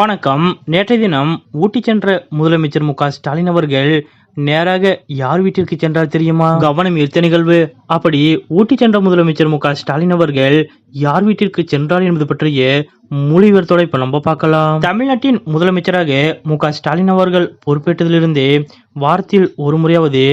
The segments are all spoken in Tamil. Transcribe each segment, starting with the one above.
வணக்கம். நேற்றைய தினம் ஊட்டி சென்ற முதலமைச்சர் மு ஸ்டாலின் அவர்கள் நேராக யார் வீட்டிற்கு சென்றார் தெரியுமா? கவனம் ஈர்த்த நிகழ்வு. அப்படி ஊட்டி சென்ற முதலமைச்சர் மு ஸ்டாலின் அவர்கள் யார் வீட்டிற்கு சென்றார் என்பது பற்றிய மொழிவர்த்தோட இப்ப நம்ம பார்க்கலாம். தமிழ்நாட்டின் முதலமைச்சராக மு ஸ்டாலின் அவர்கள் பொறுப்பேற்றதிலிருந்தே வாரத்தில் ஒரு முறையாவது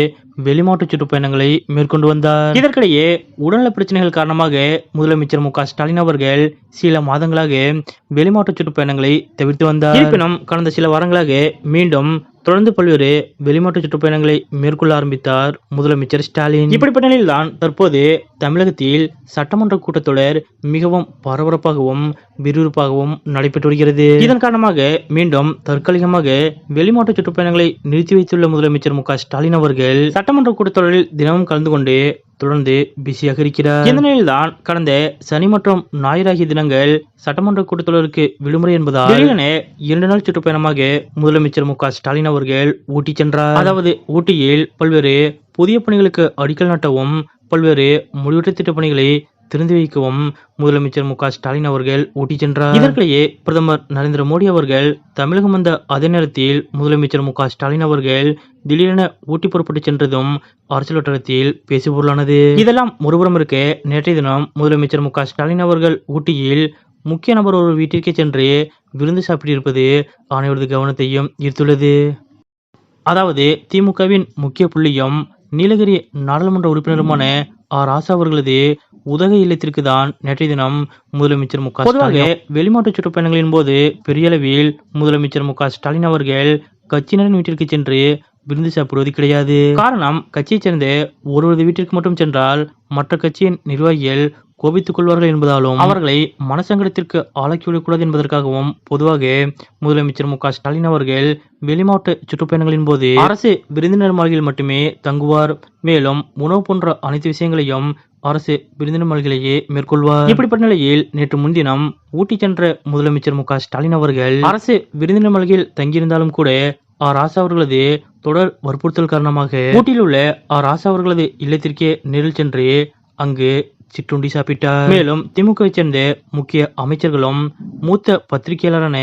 வெளிமாட்டு சுற்றுப்பயணங்களை மேற்கொண்டு வந்தார். இதற்கிடையே உடல்நல பிரச்சனைகள் காரணமாக முதலமைச்சர் மு ஸ்டாலின் அவர்கள் சில மாதங்களாக வெளிமாட்டு சுற்றுப்பயணங்களை தவிர்த்து வந்தார். இருப்பினும் கடந்த சில வாரங்களாக மீண்டும் தொடர்ந்து பல்வேறு வெளிநாட்டு சுற்றுப்பயணங்களை மேற்கொள்ள ஆரம்பித்தார் முதலமைச்சர் ஸ்டாலின். இப்படிப்பட்ட நிலையில்தான் தற்போது தமிழகத்தில் சட்டமன்ற கூட்டத்தொடர் மிகவும் பரபரப்பாகவும் விறுவிறுப்பாகவும் நடைபெற்று வருகிறது. இதன் காரணமாக மீண்டும் தற்காலிகமாக வெளிமாட்டு சுற்றுப்பயணங்களை நிறுத்தி வைத்துள்ள முதலமைச்சர் மு க ஸ்டாலின் அவர்கள் சட்டமன்ற கூட்டத்தொடரில் தினமும் கலந்து கொண்டு தொடர்ந்து பிஸியாக இருக்கிறார். இந்த நிலையில்தான் கடந்த சனி மற்றும் ஞாயிறு ஆகிய தினங்கள் சட்டமன்ற கூட்டத்தொடருக்கு விடுமுறை என்பதால் திடீரென இரண்டு நாள் சுற்றுப்பயணமாக முதலமைச்சர் மு ஸ்டாலின் அவர்கள் ஊட்டி சென்றார். அதாவது ஊட்டியில் பல்வேறு புதிய பணிகளுக்கு அடிக்கல் நாட்டவும் பல்வேறு முடிவற்ற திட்ட பணிகளை திறந்து வைக்கவும். முதலமைச்சர் மு க ஸ்டாலின் அவர்கள் ஊட்டி சென்றார். இதற்கிடையே பிரதமர் நரேந்திர மோடி அவர்கள் தமிழகம் வந்த அதே நேரத்தில் முதலமைச்சர் மு க ஸ்டாலின் அவர்கள் திடீரென ஊட்டி புறப்பட்டு சென்றதும் அரசியல் வட்டாரத்தில் பேசு பொருளானது இதெல்லாம் ஒருபுறம் இருக்க நேற்றைய தினம் முதலமைச்சர் மு க ஸ்டாலின் அவர்கள் ஊட்டியில் முக்கிய நபர் ஒரு வீட்டிற்கே சென்று விருந்து சாப்பிட்டிருப்பது அனைவரது கவனத்தையும் ஈர்த்துள்ளது. அதாவது திமுகவின் முக்கிய புள்ளியும் நீலகிரி நாடாளுமன்ற உறுப்பினருமான ஆர். ராசா அவர்களது உதகை இல்லத்திற்கு தான் நேற்றைய தினம் முதலமைச்சர் மு. க. பொதுவாக வெளிமாட்டு சுற்றுப்பயணங்களின் போது பெரிய அளவில் முதலமைச்சர் மு. க. ஸ்டாலின் அவர்கள் கட்சியினரின் வீட்டிற்கு சென்று விருந்து சாப்பிடுவது கிடையாது. காரணம் கட்சியைச் சேர்ந்த ஒருவரது வீட்டிற்கு மட்டும் சென்றால் மற்ற கட்சியின் நிர்வாகிகள் கோபித்துக் கொள்வார்கள் என்பதாலும் அவர்களை மனசங்கடத்திற்கு ஆளாக்கிவிடக்கூடாது என்பதற்காகவும் பொதுவாக முதலமைச்சர் மு க ஸ்டாலின் அவர்கள் வெளிமாவட்ட சுற்றுப்பயணங்களின் போது அரசு விருந்தினர் மாளிகையில் மட்டுமே தங்குவார். மேலும் உணவு போன்ற அனைத்து விஷயங்களையும் அரசு விருந்தினர் மாளிகையிலேயே மேற்கொள்வார். இப்படிப்பட்ட நிலையில் நேற்று முன்தினம் ஊட்டி சென்ற முதலமைச்சர் மு க ஸ்டாலின் அவர்கள் அரசு விருந்தினர் மாளிகையில் தங்கியிருந்தாலும் கூட ஆர் ராசா அவர்களது தொடர் வற்புறுத்தல் காரணமாக ஊட்டியில் உள்ள ஆர் ராசா அவர்களது இல்லத்திற்கே நேரில் சென்று அங்கு சிற்றுண்டி சாப்பிட்டார். மேலும் திமுகவை சேர்ந்த முக்கிய அமைச்சர்களும் மூத்த பத்திரிகையாளரான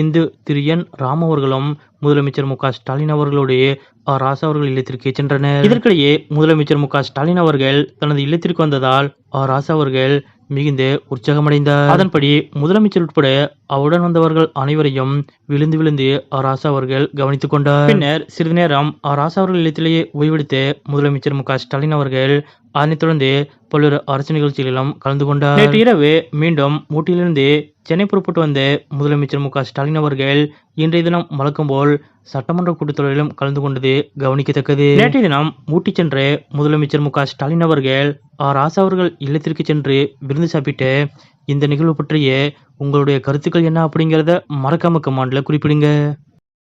இந்து திரு என் ராம் அவர்களும் முதலமைச்சர் மு க ஸ்டாலின் அவர்களுடைய ஆர் ராசா அவர்கள் இல்லத்திற்கு சென்றனர். இதற்கிடையே முதலமைச்சர் மு க ஸ்டாலின் அவர்கள் தனது இல்லத்திற்கு வந்ததால் ஆர் ராசா அவர்கள் மிகுந்த உற்சாகமடைந்தார். அதன்படி முதலமைச்சர் உட்பட அவருடன் வந்தவர்கள் அனைவரையும் விழுந்து விழுந்து ஆர் ராசா அவர்கள் கவனித்துக் கொண்டார். பின்னர் சிறிது நேரம் ஆர் ராசா அவர்கள் இல்லத்திலேயே ஓய்வெடுத்த முதலமைச்சர் மு க ஸ்டாலின் அவர்கள் அதனைத் தொடர்ந்து பல்வேறு அரசு நிகழ்ச்சிகளிலும் கலந்து கொண்டார். நேற்று இரவு மீண்டும் ஊட்டியிலிருந்து சென்னை புறப்பட்டு வந்த முதலமைச்சர் மு ஸ்டாலின் அவர்கள் இன்றைய தினம் வழக்கம் போல் சட்டமன்ற கூட்டத்தொடரிலும் கலந்து கொண்டது கவனிக்கத்தக்கது. நேற்றைய தினம் ஊட்டி சென்ற முதலமைச்சர் மு ஸ்டாலின் அவர்கள் ஆர் ராசா அவர்கள் இல்லத்திற்கு சென்று விருந்து சாப்பிட்டு இந்த நிகழ்வு பற்றிய உங்களுடைய கருத்துக்கள் என்ன அப்படிங்கிறத மறக்காம கமாண்டில் குறிப்பிடுங்க.